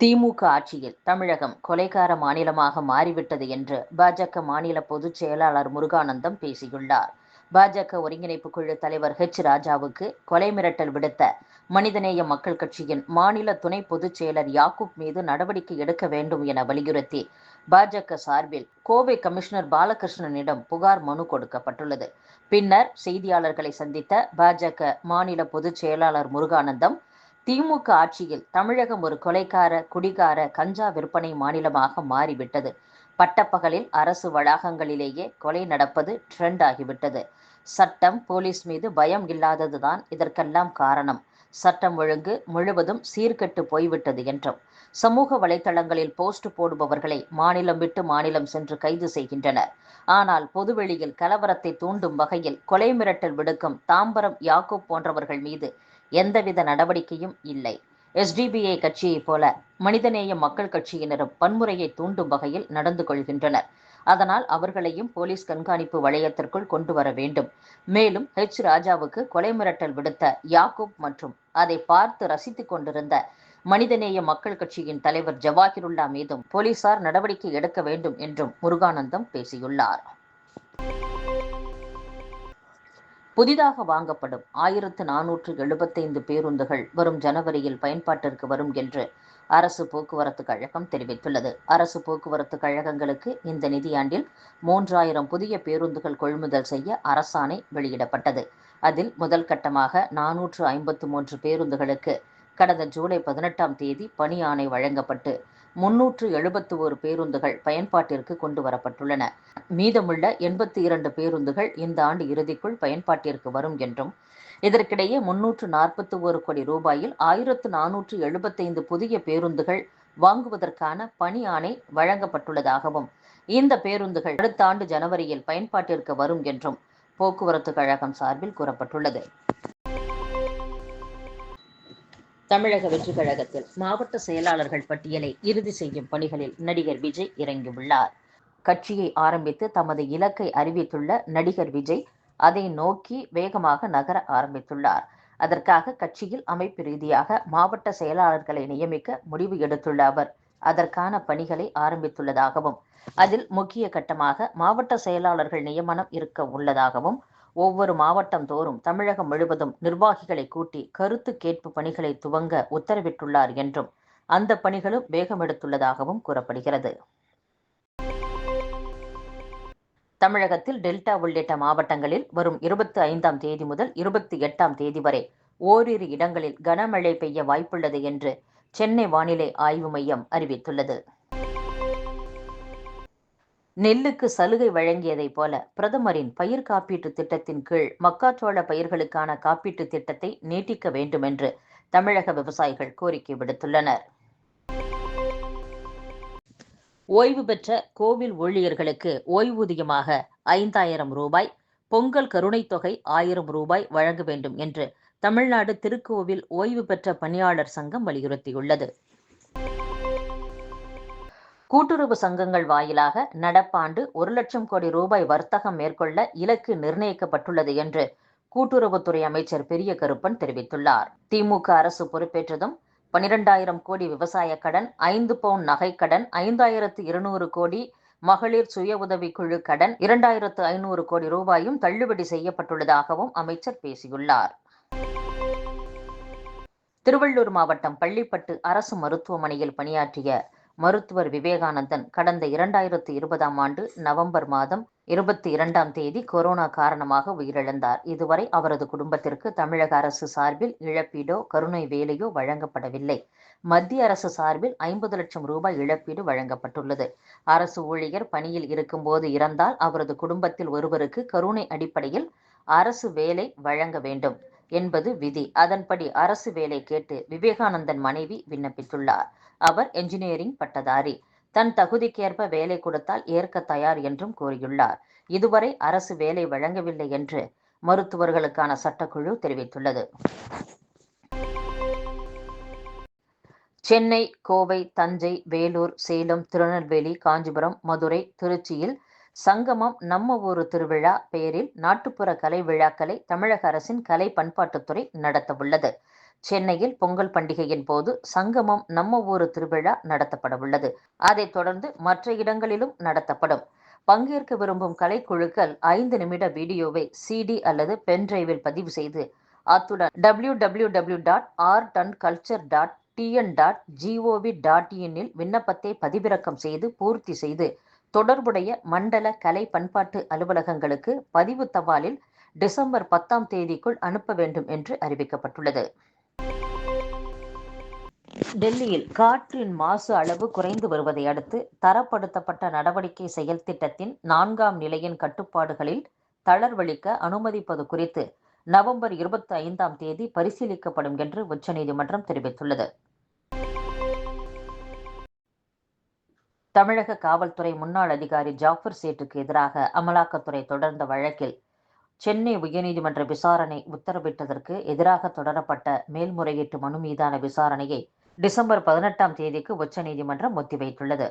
திமுக ஆட்சியில் தமிழகம் கொலைகார மாநிலமாக மாறிவிட்டது என்று பாஜக மாநில பொதுச் செயலாளர் முருகானந்தம் பேசியுள்ளார். பாஜக ஒருங்கிணைப்பு குழு தலைவர் ஹெச் ராஜாவுக்கு கொலை மிரட்டல் விடுத்த மனிதநேய மக்கள் கட்சியின் மாநில துணை பொதுச் செயலர் யாக்கூப் மீது நடவடிக்கை எடுக்க வேண்டும் என வலியுறுத்தி பாஜக சார்பில் கோவை கமிஷனர் பாலகிருஷ்ணனிடம் புகார் மனு கொடுக்கப்பட்டுள்ளது. பின்னர் செய்தியாளர்களை சந்தித்த பாஜக மாநில பொதுச் செயலாளர் முருகானந்தம் திமுக ஆட்சியில் தமிழகம் ஒரு கொலைக்கார குடிகார கஞ்சா விற்பனை மாநிலமாக மாறிவிட்டது. பட்டப்பகலில் அரசு வளாகங்களிலேயே கொலை நடப்பது ட்ரெண்ட் ஆகிவிட்டது. சட்டம் போலீஸ் மீது பயம் இல்லாததுதான் இதற்கெல்லாம் காரணம். சட்டம் ஒழுங்கு முழுவதும் சீர்கெட்டு போய்விட்டது என்றும் சமூக வலைதளங்களில் போஸ்ட் போடுபவர்களை மாநிலம் விட்டு மாநிலம் சென்று கைது செய்கின்றனர். ஆனால் பொதுவெளியில் கலவரத்தை தூண்டும் வகையில் கொலை மிரட்டல் விடுக்கும் தாம்பரம் யாக்கூப் போன்றவர்கள் மீது எந்தவித நடவடிக்கையும் இல்லை. எஸ்டிபிஐ கட்சியைப் போல மனிதநேய மக்கள் கட்சியினரும் வன்முறையை தூண்டும் வகையில் நடந்து கொள்கின்றனர். அதனால் அவர்களையும் போலீஸ் கண்காணிப்பு வளையத்திற்குள் கொண்டு வர வேண்டும். மேலும் ஹெச் ராஜாவுக்கு கொலை மிரட்டல் விடுத்த யாக்கூப் மற்றும் அதை பார்த்து ரசித்துக் கொண்டிருந்த மனிதநேய மக்கள் கட்சியின் தலைவர் ஜவாஹிருல்லா மீதும் போலீசார் நடவடிக்கை எடுக்க வேண்டும் என்றும் முருகானந்தம் பேசியுள்ளார். புதிதாக வாங்கப்படும் ஆயிரத்து நானூற்று எழுபத்தைந்து பேருந்துகள் வரும் ஜனவரியில் பயன்பாட்டிற்கு வரும் என்று அரசு போக்குவரத்து கழகம் தெரிவித்துள்ளது. அரசு போக்குவரத்து கழகங்களுக்கு இந்த நிதியாண்டில் மூன்றாயிரம் புதிய பேருந்துகள் கொள்முதல் செய்ய அரசாணை வெளியிடப்பட்டது. அதில் முதல் கட்டமாக நானூற்று ஐம்பத்து மூன்று பேருந்துகளுக்கு கடந்த ஜூலை பதினெட்டாம் தேதி பணி ஆணை வழங்கப்பட்டு முன்னூற்று எழுபத்து ஒரு பேருந்துகள் பயன்பாட்டிற்கு கொண்டு வரப்பட்டுள்ளன. மீதமுள்ள எண்பத்தி இரண்டு பேருந்துகள் இந்த ஆண்டு இறுதிக்குள் பயன்பாட்டிற்கு வரும் என்றும் இதற்கிடையே முன்னூற்று நாற்பத்தி ஒரு கோடி ரூபாயில் ஆயிரத்து நானூற்று எழுபத்தைந்து புதிய பேருந்துகள் வாங்குவதற்கான பணி ஆணை வழங்கப்பட்டுள்ளதாகவும் இந்த பேருந்துகள் அடுத்த ஆண்டு ஜனவரியில் பயன்பாட்டிற்கு வரும் என்றும் போக்குவரத்து கழகம் சார்பில் கூறப்பட்டுள்ளது. தமிழக வெற்றி கழகத்தில் மாவட்ட செயலாளர்கள் பட்டியலை இறுதி செய்யும் பணிகளில் நடிகர் விஜய் இறங்கியுள்ளார். கட்சியை ஆரம்பித்து தமது இலக்கை அறிவித்துள்ள நடிகர் விஜய் அதை நோக்கி வேகமாக நகர ஆரம்பித்துள்ளார். அதற்காக கட்சியில் அமைப்பு ரீதியாக மாவட்ட செயலாளர்களை நியமிக்க முடிவு எடுத்துள்ள அவர் அதற்கான பணிகளை ஆரம்பித்துள்ளதாகவும் அதில் முக்கிய கட்டமாக மாவட்ட செயலாளர்கள் நியமனம் இருக்க உள்ளதாகவும் ஒவ்வொரு மாவட்டம் தோறும் தமிழகம் முழுவதும் நிர்வாகிகளை கூட்டி கருத்து கேட்பு பணிகளை துவங்க உத்தரவிட்டுள்ளார் என்றும் அந்த பணிகளும் வேகமெடுத்துள்ளதாகவும் கூறப்படுகிறது. தமிழகத்தில் டெல்டா உள்ளிட்ட மாவட்டங்களில் வரும் இருபத்தி ஐந்தாம் தேதி முதல் இருபத்தி எட்டாம் தேதி வரை ஓரிரு இடங்களில் கனமழை பெய்ய வாய்ப்புள்ளது என்று சென்னை வானிலை ஆய்வு மையம் அறிவித்துள்ளது. நெல்லுக்கு சலுகை வழங்கியதைப் போல பிரதமரின் பயிர் காப்பீட்டு திட்டத்தின் கீழ் மக்காச்சோள பயிர்களுக்கான காப்பீட்டு திட்டத்தை நீட்டிக்க வேண்டும் என்று தமிழக விவசாயிகள் கோரிக்கை விடுத்துள்ளனர். ஓய்வு பெற்ற கோவில் ஊழியர்களுக்கு ஓய்வூதியமாக ஐந்தாயிரம் ரூபாய் பொங்கல் கருணைத் தொகை ஆயிரம் ரூபாய் வழங்க வேண்டும் என்று தமிழ்நாடு திருக்கோவில் ஓய்வு பெற்ற பணியாளர் சங்கம் வலியுறுத்தியுள்ளது. கூட்டுறவு சங்கங்கள் வாயிலாக நடப்பாண்டு ஒரு லட்சம் கோடி ரூபாய் வர்த்தகம் மேற்கொள்ள இலக்கு நிர்ணயிக்கப்பட்டுள்ளது என்று கூட்டுறவுத்துறை அமைச்சர் பெரிய கருப்பன் தெரிவித்துள்ளார். திமுக அரசு பொறுப்பேற்றதும் பனிரெண்டாயிரம் கோடி விவசாய கடன் ஐந்து பவுன் கடன் ஐந்தாயிரத்து இருநூறு கோடி மகளிர் சுய உதவிக்குழு கடன் இரண்டாயிரத்து ஐநூறு கோடி ரூபாயும் தள்ளுபடி செய்யப்பட்டுள்ளதாகவும் அமைச்சர் பேசியுள்ளார். திருவள்ளூர் மாவட்டம் பள்ளிப்பட்டு அரசு மருத்துவமனையில் பணியாற்றிய மருத்துவர் விவேகானந்தன் கடந்த இரண்டாயிரத்து இருபதாம் ஆண்டு நவம்பர் மாதம் இருபத்தி இரண்டாம் தேதி கொரோனா காரணமாக உயிரிழந்தார். இதுவரை அவரது குடும்பத்திற்கு தமிழக அரசு சார்பில் இழப்பீடோ கருணை வேலையோ வழங்கப்படவில்லை. மத்திய அரசு சார்பில் ஐம்பது லட்சம் ரூபாய் இழப்பீடு வழங்கப்பட்டுள்ளது. அரசு ஊழியர் பணியில் இருக்கும்போது இறந்தால் அவரது குடும்பத்தில் ஒருவருக்கு கருணை அடிப்படையில் அரசு வேலை வழங்க வேண்டும். என்பது விதி. அதன்படி அரசு வேலை கேட்டு விவேகானந்தன் மனைவி விண்ணப்பித்துள்ளார். அவர் என்ஜினியரிங் பட்டதாரி. தன் தகுதிக்கேற்ப வேலை கொடுத்தால் ஏற்க தயார் என்றும் கூறியுள்ளார். இதுவரை அரசு வேலை வழங்கவில்லை என்று மருத்துவர்களுக்கான சட்டக்குழு தெரிவித்துள்ளது. சென்னை கோவை தஞ்சை வேலூர் சேலம் திருநெல்வேலி காஞ்சிபுரம் மதுரை திருச்சியில் சங்கமம் நம்ம ஊரு திருவிழா பெயரில் நாட்டுப்புற கலை விழாக்களை தமிழக அரசின் கலை பண்பாட்டுத்துறை நடத்தவுள்ளது. சென்னையில் பொங்கல் பண்டிகையின் போது சங்கமம் நம்ம ஊரு திருவிழா நடத்தப்பட உள்ளது. அதைத் தொடர்ந்து மற்ற இடங்களிலும் நடத்தப்படும். பங்கேற்க விரும்பும் கலைக்குழுக்கள் ஐந்து நிமிட வீடியோவை சிடி அல்லது பென்டிரைவில் பதிவு செய்து அத்துடன் W W W dot art and culture dot TN dot gov dot இனில் விண்ணப்பத்தை பதிவிறக்கம் செய்து பூர்த்தி செய்து தொடர்புடைய மண்டல கலை பண்பாட்டு அலுவலகங்களுக்கு பதிவு தபாலில் டிசம்பர் பத்தாம் தேதிக்குள் அனுப்ப வேண்டும் என்று அறிவிக்கப்பட்டுள்ளது. டெல்லியில் காற்றின் மாசு அளவு குறைந்து வருவதை அடுத்து தரப்படுத்தப்பட்ட நடவடிக்கை செயல் திட்டத்தின் நான்காம் நிலையின் கட்டுப்பாடுகளில் தளர்வளிக்க அனுமதிப்பது குறித்து நவம்பர் இருபத்தி ஐந்தாம் தேதி பரிசீலிக்கப்படும் என்று உச்சநீதிமன்றம் தெரிவித்துள்ளது. தமிழக காவல்துறை முன்னாள் அதிகாரி ஜாஃபர் சேட்டுக்கு எதிராக அமலாக்கத்துறை தொடர்ந்த வழக்கில் சென்னை உயர்நீதிமன்ற விசாரணை உத்தரவிட்டதற்கு எதிராக தொடரப்பட்ட மேல்முறையீட்டு மனு மீதான விசாரணையை டிசம்பர் பதினெட்டாம் தேதிக்கு உச்சநீதிமன்றம் ஒத்திவைத்துள்ளது.